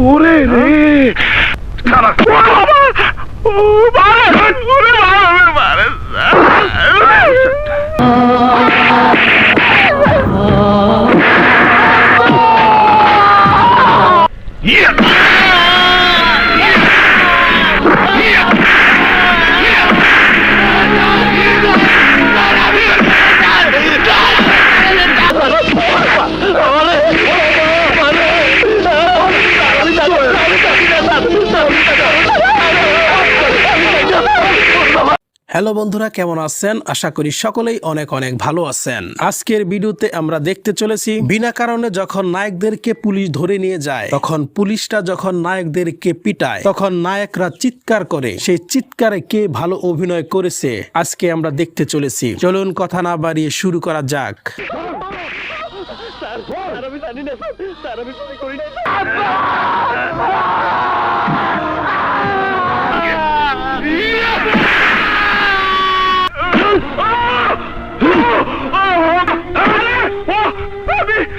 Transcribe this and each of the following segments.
ওরে রে। ও মারে ওরে মারে মারে হ্যালো বন্ধুরা, কেমন আছেন? আশা করি সকলেই অনেক অনেক ভালো আছেন। আজকের ভিডিওতে আমরা দেখতে চলেছি, বিনা কারণে যখন নায়কদেরকে পুলিশ ধরে নিয়ে যায়, তখন পুলিশটা যখন নায়কদেরকে পিটায়, তখন নায়করা চিৎকার করে, সেই চিৎকারে কে ভালো অভিনয় করেছে, আজকে আমরা দেখতে চলেছি। চলুন কথা না বাড়িয়ে শুরু করা যাক।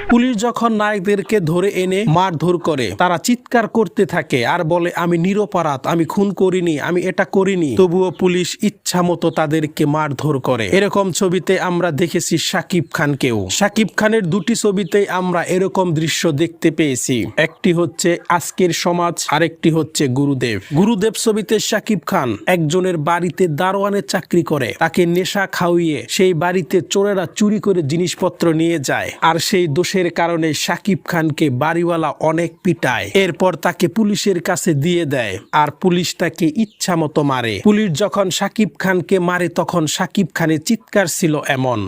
পুলিশ যখন নায়কদেরকে ধরে এনে মারধর করে, তারা চিৎকার করতে থাকে আর বলে, আমি নিরপরাধ, আমি খুন করিনি, আমি এটা করিনি। তবুও পুলিশ ইচ্ছা মতো তাদেরকে মারধর করে। এরকম ছবিতে আমরা দেখেছি সাকিব খানকেও। সাকিব খানের দুটি ছবিতে আমরা এরকম দৃশ্য দেখতে পেয়েছি। একটি হচ্ছে আজকের সমাজ, আরেকটি হচ্ছে গুরুদেব। গুরুদেব ছবিতে সাকিব খান একজনের বাড়িতে দারোয়ানের চাকরি করে। তাকে নেশা খাওয়িয়ে সেই বাড়িতে চোরেরা চুরি করে জিনিসপত্র নিয়ে যায়। আর সেই দোষের কারণে সাকিব খানকে বাড়িওয়ালা অনেক পিটায়। এরপর তাকে পুলিশের কাছে দিয়ে দেয় আর পুলিশ তাকে ইচ্ছা মতো মারে। পুলিশ যখন সাকিব খানকে মারে তখন সাকিব খানের চিৎকার ছিল এমন।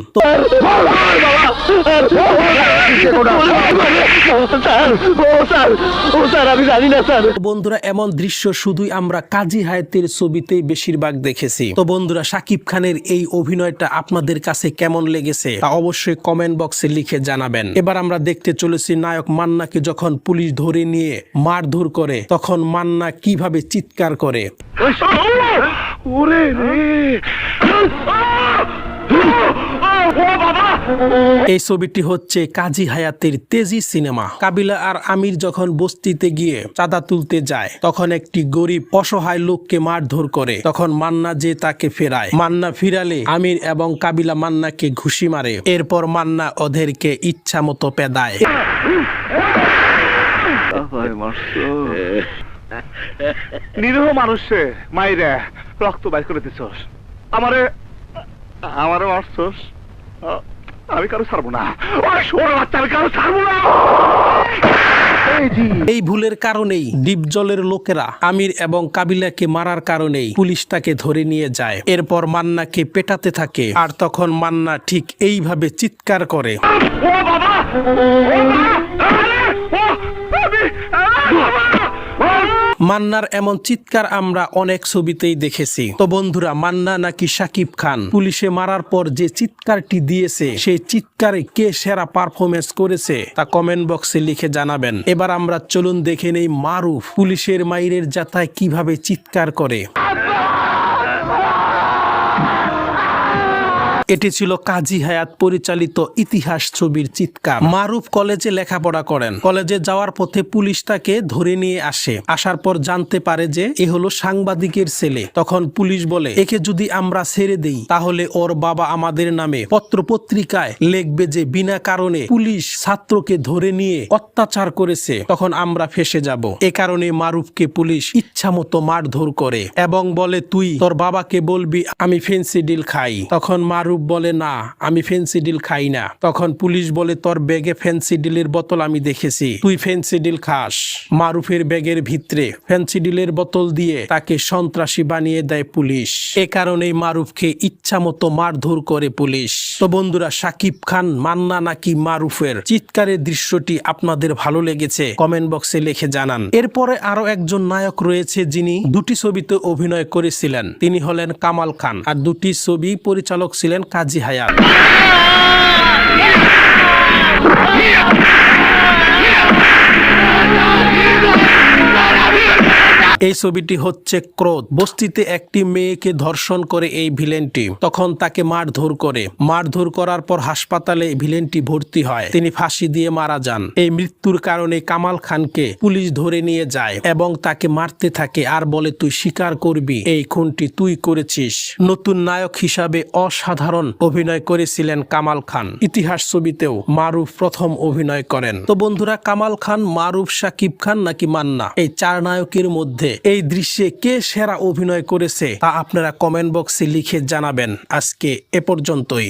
বন্ধুরা, এমন দৃশ্য শুধুই আমরা কাজী হায়াতের ছবিতেই বেশিরভাগ দেখেছি। তো বন্ধুরা, সাকিব খানের এই অভিনয়টা আপনাদের কাছে কেমন লেগেছে তা অবশ্যই কমেন্ট বক্সে লিখে জানাবেন। এবার আমরা দেখতে চলেছি নায়ক মান্নাকে যখন পুলিশ ধরে নিয়ে মারধর করে, তখন মান্না কীভাবে চিৎকার করে? এই ছবিটি হচ্ছে কাজী হায়াতের তেজি সিনেমা। কাবিলা আর আমির যখন বস্তিতে গিয়ে চাঁদা তুলতে যায় তখন একটি গরিব অসহায় লোককে মারধর করে। তখন মান্না যে তাকে ফেরায়। মান্না ফিরালে আমির এবং কাবিলা মান্নাকে ঘুষি মারে। এরপর মান্না ওদেরকে ইচ্ছা মতো পেদায় নিরীহ মানুষে মাইরে রক্ত বাইর করে দিছস। আমারে আমারে মারছস। আমি কারও ছাড়বো না। ওই সোনা বাচ্চা আমি কারও ছাড়বো না। এই ভুলের কারণেই ডিপজলের লোকেরা আমির এবং কাবিলাকে মারার কারণেই পুলিশ তাকে ধরে নিয়ে যায়। এরপর মান্নাকে পেটাতে থাকে। আর তখন মান্না ঠিক এইভাবে চিৎকার করে। ও বাবা! মান্নার এমন চিৎকার আমরা অনেক ছবিতেই দেখেছি। তো বন্ধুরা, মান্না নাকি সাকিব খান? পুলিশে মারার পর যে চিৎকারটি দিয়েছে, সেই চিৎকারে কে সেরা পারফরমেন্স করেছে, তা কমেন্ট বক্সে লিখে জানাবেন। এবার আমরা চলুন দেখে নেই মারুফ, পুলিশের মাইরের যাতায় কীভাবে চিৎকার করে। এটি ছিল কাজী হায়াত পরিচালিত ইতিহাস ছবির চিৎকার। মারুফ কলেজে লেখাপড়া করেন। কলেজে যাওয়ার পথে পুলিশ তাকে ধরে নিয়ে আসে। আসার পর জানতে পারে যে এ হলো সাংবাদিকের ছেলে। তখন পুলিশ বলে, একে যদি আমরা ছেড়ে দেই, তাহলে ওর বাবা আমাদের নামে পত্র পত্রিকায় লিখবে যে বিনা কারণে পুলিশ ছাত্রকে ধরে নিয়ে অত্যাচার করেছে। তখন আমরা ফেসে যাব। এ কারণে মারুফকে পুলিশ ইচ্ছা মতো মারধর করে এবং বলে, তুই তোর বাবাকে বলবি, আমি ফেন্সিডিল খাই। তখন মারুফ বলে, না, আমি ফেন্সিডিল খাই না। তখন পুলিশ বলে, তোর ব্যাগে ফেন্সিডিলের বোতল আমি দেখেছি। তুই ফেন্সিডিল খাস। মারুফের ব্যাগের ভিতরে ফেন্সিডিলের বোতল দিয়ে তাকে সন্ত্রাসী বানিয়ে দেয় পুলিশ। এ কারণেই মারুফকে ইচ্ছা মতো মারধর করে পুলিশ। তো বন্ধুরা, সাকিব খান, মান্না নাকি মারুফের? চিৎকারের দৃশ্যটি আপনাদের ভালো লেগেছে? কমেন্ট বক্সে লিখে জানান। এরপরে আরও একজন নায়ক রয়েছে যিনি দুটি ছবিতে অভিনয় করেছিলেন। তিনি হলেন কামাল খান। আর দুটি ছবি পরিচালক ছিলেন কাজী হায়াত। এই ছবিটি হচ্ছে ক্রোধ। বস্তিতে একটি মেয়েকে ধর্ষণ করে এই ভিলেনটি। তখন তাকে মারধর করে। মারধর করার পর হাসপাতালে ভিলেনটি ভর্তি হয়। তিনি ফাঁসি দিয়ে মারা যান। এই মৃত্যুর কারণে কামাল খানকে পুলিশ ধরে নিয়ে যায় এবং তাকে মারতে থাকে আর বলে, তুই স্বীকার করবি। এই খুনটি তুই করেছিস। নতুন নায়ক হিসাবে অসাধারণ অভিনয় করেছিলেন কামাল খান। ইতিহাস ছবিতেও মারুফ প্রথম অভিনয় করেন। তো বন্ধুরা, কামাল খান, মারুফ সাকিব খান নাকি মান্না? এই চার নায়কের মধ্যে এই দৃশ্যে কে সেরা অভিনয় করেছে তা আপনারা কমেন্ট বক্সে লিখে জানাবেন। আজকে এ পর্যন্তই।